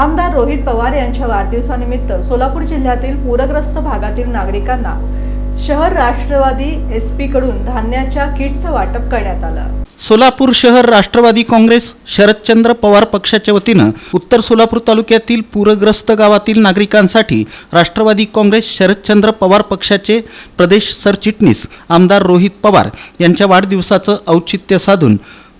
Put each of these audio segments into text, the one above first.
आमदार रोहित पवार यांच्या वाढदिवसानिमित्त सोलापूर जिल्ह्यातील पूरग्रस्त भागातील नागरिकांना शहर राष्ट्रवादी एस पी कडून धान्याच्या किटचं वाटप करण्यात आलं. सोलापूर शहर राष्ट्रवादी काँग्रेस शरदचंद्र पवार पक्षाच्या वतीनं उत्तर सोलापूर तालुक्यातील पूरग्रस्त गावातील नागरिकांसाठी राष्ट्रवादी काँग्रेस शरदचंद्र पवार पक्षाचे प्रदेश सरचिटणीस आमदार रोहित पवार यांच्या वाढदिवसाचं औचित्य साधून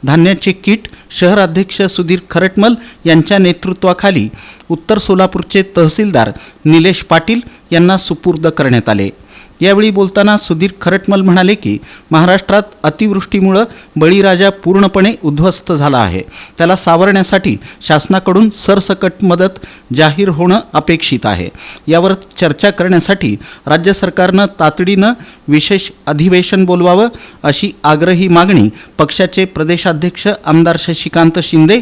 धान्याचे किट शहराध्यक्ष सुधीर खरटमल यांच्या नेतृत्वाखाली उत्तर सोलापूरचे तहसीलदार निलेश पाटील यांना सुपूर्द करण्यात आले. यावेळी बोलताना सुधीर खरटमल म्हणाले की महाराष्ट्रात अतिवृष्टीमुळं बळीराजा पूर्णपणे उद्ध्वस्त झाला आहे. त्याला सावरण्यासाठी शासनाकडून सरसकट मदत जाहीर होणं अपेक्षित आहे. यावर चर्चा करण्यासाठी राज्य सरकारनं तातडीनं विशेष अधिवेशन बोलवावं अशी आग्रही मागणी पक्षाचे प्रदेशाध्यक्ष आमदार शशिकांत शिंदे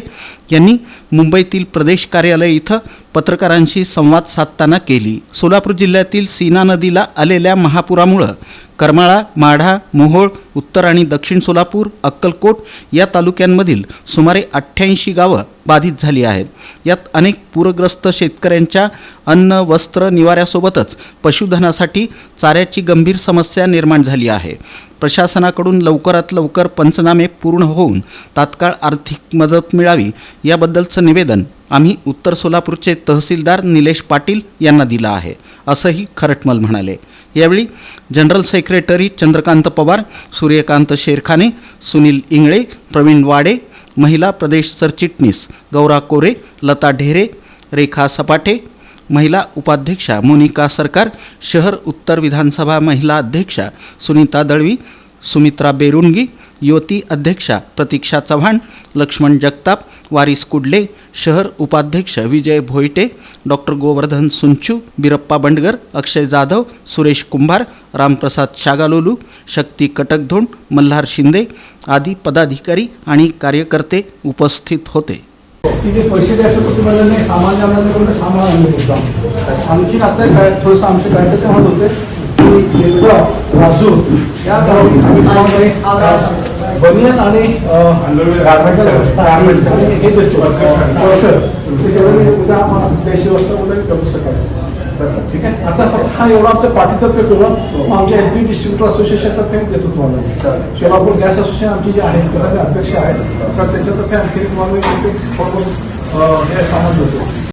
यांनी मुंबईतील प्रदेश कार्यालय इथं पत्रकारांशी संवाद साधताना केली. सोलापूर जिल्ह्यातील सीना नदीला आलेल्या महापुरामुळं करमाळा माढा मोहोळ उत्तर आणि दक्षिण सोलापूर अक्कलकोट या तालुक्यांमधील सुमारे अठ्ठ्याऐंशी गावं बाधित झाली आहेत. यात अनेक पूरग्रस्त शेतकऱ्यांच्या अन्न वस्त्र निवाऱ्यासोबतच पशुधनासाठी चाऱ्याची गंभीर समस्या निर्माण झाली आहे. प्रशासनाकडून लवकरात लवकर पंचनामे पूर्ण होऊन तात्काळ आर्थिक मदत मिळावी याबद्दलचं निवेदन आम्ही उत्तर सोलापूरचे तहसीलदार निलेश पाटील यांना दिलं आहे. असंही खरटमल म्हणाले. यावेळी जनरल सेक्रेटरी चंद्रकांत पवार सूर्यकांत शेरखाने सुनील इंगळे प्रवीण वाडे महिला प्रदेश सरचिटणीस गौरा कोरे लता ढेरे रेखा सपाटे महिला उपाध्यक्षा मोनिका सरकार शहर उत्तर विधानसभा महिला अध्यक्षा सुनीता दळवी सुमित्रा बेरुणगी युवती अध्यक्षा प्रतीक्षा चव्हाण लक्ष्मण जगताप वारिस कुडले शहर उपाध्यक्ष विजय भोईटे डॉक्टर गोवर्धन सुंचू बिरप्पा बंडगर अक्षय जाधव सुरेश कुंभार रामप्रसाद शागालोलू शक्ती कटकधोंड मल्हार शिंदे आदी पदाधिकारी आणि कार्यकर्ते उपस्थित होते. तिथे पैसे द्यायचं तर तुम्हाला नाही सामान आणण्याकडून सामान आणलं होतं. आणखी आता काय थोडंसं आमचे काय तर होत होते की एकदा राजू या गावी बनियन आणि हे उद्या आम्हाला देशी वस्त्र वगैरे करू शकाल. ठीक आहे? आता फक्त हा एवढा आमच्या पाठीतर्फे करू. मग आमच्या एल पी डिस्ट्रीब्युटर असोसिएशनतर्फे देतो तुम्हाला. सोलापूर गॅस असोसिएशन आमची जी आहे त्याचे अध्यक्ष आहेत तर त्याच्यातर्फे आणखी तुम्हाला हे सामान देतो.